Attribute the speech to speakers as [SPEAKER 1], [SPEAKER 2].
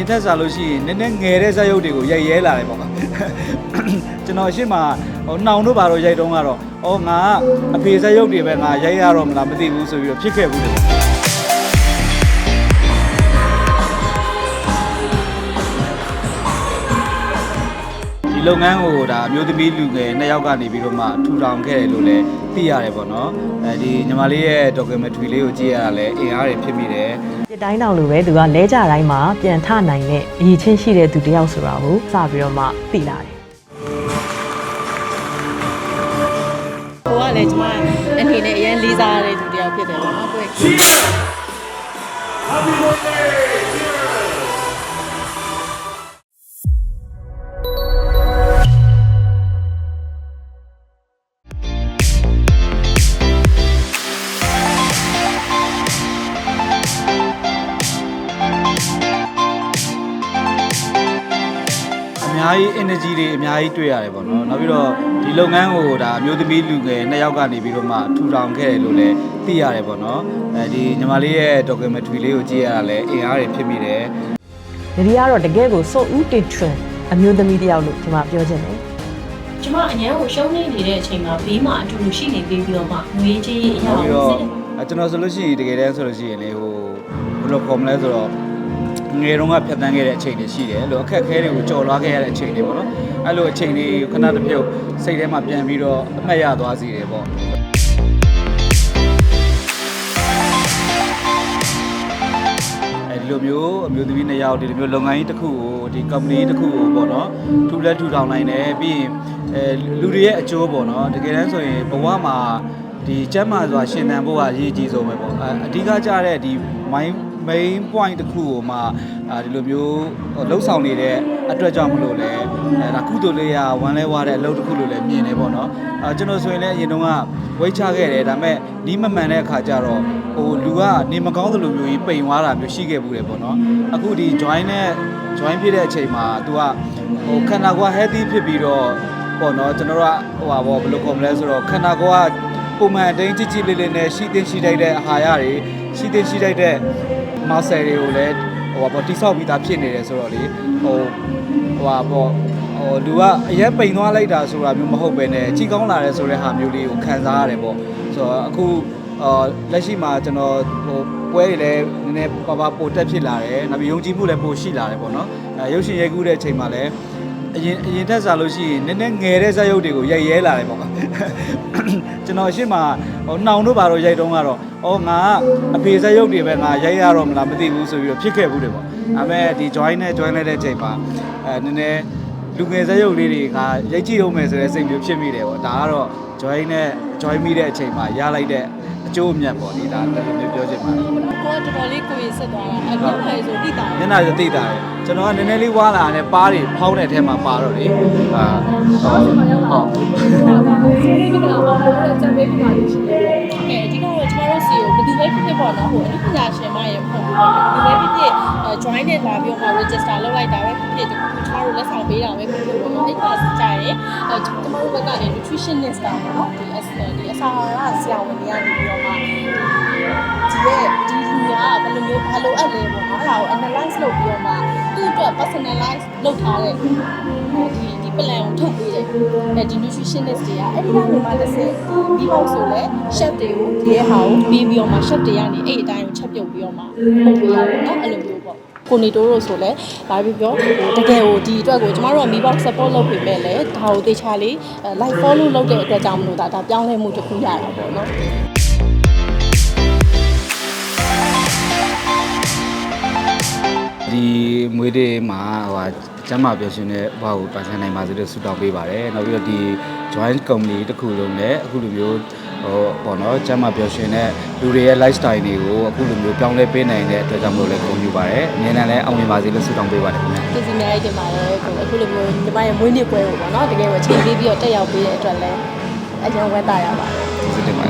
[SPEAKER 1] ရင်ထက်စားလို့ရှိရင်နည်းနည်းငယ်တဲ့ဇာတ်ရုပ်တွေကိုရိုက်ရဲလာတယ်ပေါ့ကွာကျွန်တော်အရှိမဟိုနှောင်တို့ဘာလို့ရိုက်တုံးကတော့အော်ငါကအဖေဇာတ်ရုပ်တွေပဲငါရိုက်ရတော့မလားမသိဘူးဆိုပြီးတော့ဖြစ်ခဲ့ဘူးလေ ဒီလုပ်ငန်းကိုဒါအမျိုးသမီးလူငယ်နှစ်ယောက်ကနေပြီးတော့မှထူထောင်ခဲ့တယ်လို့လည်းသိရတယ်ပေါ့နော်အဲဒီညီမလေးရဲ့ documentary လေးကိုကြည့်ရတာလည်းအင်အားတွေဖြစ်မိတယ်
[SPEAKER 2] ဒီတိုင်းတောင်လိုပဲသူကလဲကြတိုင်းမှာပြန်ထနိုင်တဲ့အရေးချင်းရှိတဲ့သူတစ်ယောက်ဆိုတာကိုစပြီးတော့မှသိလာတယ်
[SPEAKER 3] ကိုကလည်းကျွန်မအနေနဲ့အရင်လေးစားရတဲ့သူတယောက်ဖြစ်တယ်ပေါ့နော်ကိုယ့်ရဲ့
[SPEAKER 1] များကြီး energy တွေအများကြီးတွေ့ရတယ်ပေါ့နော်နောက်ပြီးတော့ဒီလုပ်ငန်းကိုဒါအမျိုးသမီးလူငယ်နှစ်ယောက်ကနေပြီးတော့မှထူထောင်ခဲ့တယ်လို့လည်းသိရတယ်ပေါ့နော်အဲဒီညီမလေးရဲ့ documentary လေးကိုကြည့်ရတာလည်းအင်အားတွေဖြစ်မိတယ်။
[SPEAKER 2] ဒီဒီကတော့တကယ်ကိုစိုးဦးတင်ထွင်အမျိုးသမီးတစ်ယောက်လို့ကျွန်မပြောချင်တယ်
[SPEAKER 4] ကျမအញ្ញံကိုရှုံးနေနေတဲ့အချိန်မှာဘေးမှာအတူတူရှိနေပြီးပြီးတော့မှငွေကြေးအရာ
[SPEAKER 1] နောက်ပြီး
[SPEAKER 4] ကို
[SPEAKER 1] တော့
[SPEAKER 4] စစ်တယ်
[SPEAKER 1] အဲကျွန်တော်ဆိုလို့ရှိရင်တကယ်တမ်းဆိုလို့ရှိရင်လေဟိုဘယ်လိုခေါ်မလဲဆိုတော့ ငယ်တုန်းကဖြတ်တန်းခဲ့တဲ့အချိန်တွေရှိတယ်အဲ့လိုအခက်အခဲတွေကိုကြော်လွှားခဲ့ရတဲ့အချိန်တွေပေါ့နော်အဲ့လိုအချိန်တွေခဏတစ်ပြုတ်စိတ်ထဲမှာပြန်ပြီးတော့အမှတ်ရသွားစီတယ်ပေါ့အဲဒီလိုမျိုးအမျိုးသမီးနှစ်ယောက်ဒီလိုမျိုးလုပ်ငန်းကြီးတစ်ခုကိုဒီ company တစ်ခုကိုပေါ့နော်ထူလက်ထူထောင်နိုင်တယ်ပြီးရင်အဲလူတွေရဲ့အကျိုးပေါ့နော်တကယ်တမ်းဆိုရင်ဘဝမှာဒီကျမ်းမာစွာရှင်သန်ဖို့ကအရေးကြီးဆုံးပဲပေါ့အဲအဓိကကြတဲ့ဒီ main main point တစ်ခုကိုမှအာဒီလိုမျိုးလှုပ်ဆောင်နေတဲ့အတွက်ကြောင့်မလို့လဲအဲဒါကုသိုလ်လေးရဝမ်းလဲဝါတဲ့အလုပ်တစ်ခုလို့လည်းမြင်နေပေါ့နော်အဲကျွန်တော်ဆိုရင်လည်းအရင်တုန်းကဝိတ်ချခဲ့တယ်ဒါပေမဲ့နီးမမှန်တဲ့အခါကျတော့ဟိုလူကနေမကောင်းသလိုမျိုးကြီးပိန်သွားတာမျိုးရှိခဲ့ဘူးတယ်ပေါ့နော်အခုဒီ join နဲ့ join ဖြစ်တဲ့အချိန်မှာ तू ကဟိုခန္ဓာကိုယ် healthy ဖြစ်ပြီးတော့ပေါ့နော်ကျွန်တော်တို့ကဟိုပါဘောဘယ်လိုခေါ်မလဲဆိုတော့ခန္ဓာကိုယ်ကပုံမှန်အတိုင်းကြည်ကြည်လေးလေးနဲ့ရှိသင့်ရှိတိုက်တဲ့အာဟာရတွေရှိသင့်ရှိတိုက်တဲ့ muscle တွေကိုလည်းဟိုပါဘောတိဆောက်ပြီးသားဖြစ်နေတယ်ဆိုတော့လေဟိုဟိုပါဘောဟိုလူကအရက်ပိန်သွားလိုက်တာဆိုတာမျိုးမဟုတ်ပဲနဲ့ကြီးကောင်းလာတယ်ဆိုတဲ့ဟာမျိုးလေးကိုခံစားရတယ်ပေါ့ဆိုတော့အခုအော်လက်ရှိမှာကျွန်တော်ဟိုပွဲတွေလည်းနည်းနည်းပါပါပိုတက်ဖြစ်လာတယ်နောက်ပြီးယုံကြည်မှုလည်းပိုရှိလာတယ်ပေါ့နော်အဲရုပ်ရှင်ရိုက်ကူးတဲ့အချိန်မှာလည်းအရင်အရင်ထက်စားလို့ရှိရင်နည်းနည်းငယ်တဲ့ဇာတ်ရုပ်တွေကိုရိုက်ရဲလာတယ်ပေါ့ကွာ ကျွန်တော်အရှိမဟိုနှောင်တို့ဘာလို့ရိုက်တုံးကတော့အော်ငါကအဖေဇာတ်ရုပ်တွေပဲငါရိုက်ရတော့မလားမသိဘူးဆိုပြီးတော့ဖြစ်ခဲ့ဘူးတယ်ပေါ့ဒါပေမဲ့ဒီ join နဲ့ join လိုက်တဲ့အချိန်မှာအဲနည်းနည်းလူငယ်ဇာတ်ရုပ်လေးတွေကရိုက်ကြည့်အောင်မယ်ဆိုတဲ့စိတ်မျိုးဖြစ်မိတယ်ပေါ့ဒါကတော့ join နဲ့ join မိတဲ့အချိန်မှာရလိုက်တဲ့ အကျိုးအမြတ်ပေါ့ဒီဒါတော်တော်မျိုးပြောချင်ပါတယ်
[SPEAKER 3] ကိုကတော်တော်လေးကိုရင်ဆက်သွားတာအခုလည်းဆိုတိတာ
[SPEAKER 1] မျက်နှာ就သိတာတယ်ကျွန်တော်ကနည်းနည်းလေးဝါလာနဲ့ပါးတွေဖောင်းတဲ့အထဲမှာပါတော့လေအာဟုတ်ဟုတ်
[SPEAKER 3] ကဲအဓိကတော့ကျွန်တော်တို့စီကိုဘယ်သူပဲဖြစ်ဖြစ်ပေါ့နော်ဟိုအမှုပညာရှင်မရေမဟုတ်ဘူးပေါ့ဘယ်သူပဲဖြစ်ဖြစ် join နဲ့လာပြီးတော့ register လုပ်လိုက်တာပဲဖြစ်ဖြစ်ကျွန်တော်တို့လက်ဆောင်ပေးတာပဲဖြစ်ဖြစ်ပေါ့နော်အဲ့ဒါစကြရဲအဲကျွန်တော်တို့ဘက်ကနေ nutritionist တာပေါ့နော်ဒီအဒီအစာဟာရဆရာဝန်တွေကနေပြီးတော့မှဒီရဲ့ဒီလူကဘယ်လိုမျိုးဘာလိုအပ်လဲပေါ့နော်အဲ့ဒါကို analyze လုပ်ပြီးတော့မှသူ့အတွက် personalize လုပ်ထားတဲ့ဒီဒီ plan ကိုထုတ်ပေးတယ်အဲဒီ nutritionist တွေကအဲ့ဒီကနေမှတစ်ဆင့်ဒီဘောက်ဆိုလဲ chef တွေကိုဒီရဲ့ဟာကိုပြီးပြီးတော့မှ chef တွေကနေအဲ့အတိုင်းကိုချက်ပြုတ်ပြီးတော့မှလုပ်ပေးရတယ်နော်အဲ့လိုမျိုးပေါ့ ကိုနေတိုးတို့ဆိုလဲဒါပြပြောဟိုတကယ်ကိုဒီအတွက်ကိုကျမတို့က Mi Box support လုပ်ပေးမဲ့လဲဒါကိုတေချာလေး live follow လုပ်တဲ့အတွက်ကြောင့်မလို့ဒါဒါပြောင်းလဲမှုတစ်ခုရတာပေါ့နော်
[SPEAKER 1] ဒီမွေးတွေမှာဟိုဟာကျမ်းမာပြောရှင်တဲ့ဘာကိုပါဆန်နိုင်ပါစေလို့ဆုတောင်းပေးပါတယ်နောက်ပြီးတော့ဒီ join company တစ်ခုလုံးနဲ့အခုလိုမျိုး ဟိုပေါ့နော်ကျမ်းမာပြောရှင်တဲ့လူတွေရဲ့ lifestyle တွေကိုအခုလိုမျိုးပြောင်းလဲပေးနိုင်တဲ့အတွက်ကြောင့်မလို့လည်းဂုဏ်ယူပါတယ်အများနဲ့လည်းအောင်မြင်ပါစေလို့ဆုတောင်းပေးပါတယ်ခင်ဗျာ
[SPEAKER 3] ကျေးဇူးများကြီးတင်ပါတယ်ကိုအခုလိုမျိုးညီမရဲ့မွေးနေ့ပွဲကိုပေါ့နော်တကယ်ကိုချိန်ပေးပြီးတော့တက်ရောက်ပေးတဲ့အတွက်လည်းအရင်ဝမ်းသာရပါတယ်
[SPEAKER 1] ကျေးဇူးတင်ပါတယ်